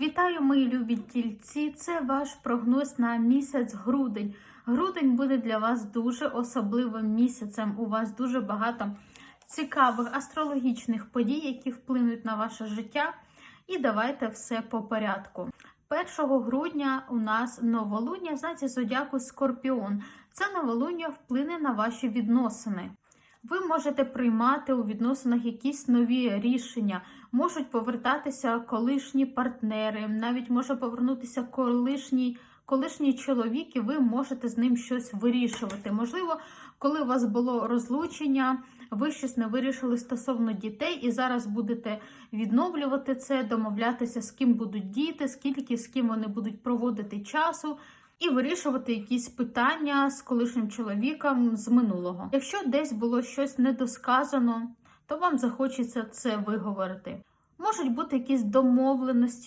Вітаю, мої любі тільці! Це ваш прогноз на місяць грудень. Грудень буде для вас дуже особливим місяцем. У вас дуже багато цікавих астрологічних подій, які вплинуть на ваше життя. І давайте все по порядку. 1 грудня у нас новолуння знаці зодіаку Скорпіон. Це новолуння вплине на ваші відносини. Ви можете приймати у відносинах якісь нові рішення, можуть повертатися колишні партнери, навіть може повернутися колишній, колишній чоловік, і ви можете з ним щось вирішувати. Можливо, коли у вас було розлучення, ви щось не вирішили стосовно дітей, і зараз будете відновлювати це, домовлятися, з ким будуть діти, скільки з ким вони будуть проводити часу. І вирішувати якісь питання з колишнім чоловіком з минулого. Якщо десь було щось недосказано, то вам захочеться це виговорити. Можуть бути якісь домовленості.